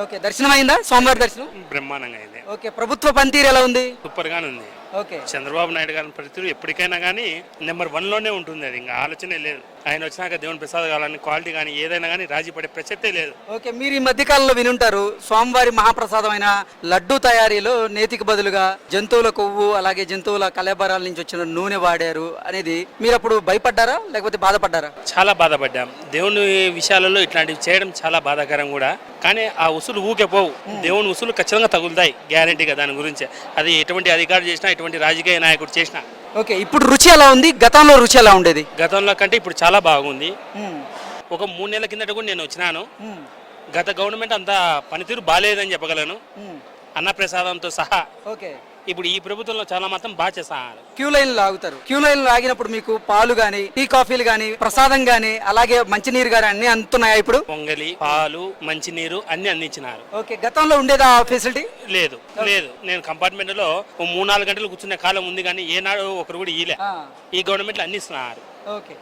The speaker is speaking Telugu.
ఓకే దర్శనం అయిందా సోమవారి దర్శనం? బ్రహ్మాండంగా అయింది. ఓకే ప్రభుత్వ పనితీరు ఎలా ఉంది? సూపర్ గానే ఉంది. ఓకే. చంద్రబాబు నాయుడు గారి పరిస్థితులు ఎప్పటికైనా కానీ నెంబర్ వన్లోనే ఉంటుంది అది ఇంకా ఆలోచనే లేదు. ఆయన వచ్చినాక దేవుని ప్రసాద్ కావాలని క్వాలిటీ కానీ ఏదైనా కానీ రాజీ పడే ప్రసక్తే లేదు. ఓకే మీరు ఈ మధ్య కాలంలో వినుంటారు స్వామివారి మహాప్రసాదమైన లడ్డు తయారీలో నేతికి బదులుగా జంతువుల కొవ్వు అలాగే జంతువుల కలేబరాల నుంచి వచ్చిన నూనె వాడారు అనేది మీరు అప్పుడు భయపడ్డారా లేకపోతే బాధపడ్డారా? చాలా బాధపడ్డాం. దేవుని విషయాలలో ఇట్లాంటివి చేయడం చాలా బాధాకరం కూడా. కానీ ఆ ఉసులు ఊకే పోవు. దేవుని ఉసులు ఖచ్చితంగా తగులుతాయి గ్యారంటీగా దాని గురించి. అది ఎటువంటి అధికారి చేసినా ఎటువంటి రాజకీయ నాయకుడు చేసినా. ఓకే ఇప్పుడు రుచి ఎలా ఉంది? గతంలో రుచి ఎలా ఉండేది? గతంలో కంటే ఇప్పుడు చాలా బాగుంది. ఒక మూడు నెలల కిందట కూడా నేను వచ్చినాను. గత గవర్నమెంట్ అంతా పనితీరు బాగాలేదని చెప్పగలను. అన్నప్రసాదంతో సహా ఓకే. ఇప్పుడు ఈ ప్రభుత్వంలో చాలా మాత్రం బాగా చేస్తారు క్యూ లైన్ ఆగుతారు క్యూ లైన్ ఆగినప్పుడు మీకు పాలు గాని టీ కాఫీలు గాని ప్రసాదం గాని అలాగే మంచినీరు గాని అన్ని అందుతున్నాయా ఇప్పుడు? పొంగలి పాలు మంచినీరు అన్ని అందించినారు. ఓకే గతంలో ఉండేదా ఆ ఫెసిలిటీ లేదు లేదు. నేను కంపార్ట్మెంట్లో మూడు నాలుగు గంటలు కూర్చునే కాలం ఉంది కానీ ఏనాడు ఒకరు కూడా ఇలే ఈ గవర్నమెంట్ అన్ని ఇస్తున్నారు ఓకే.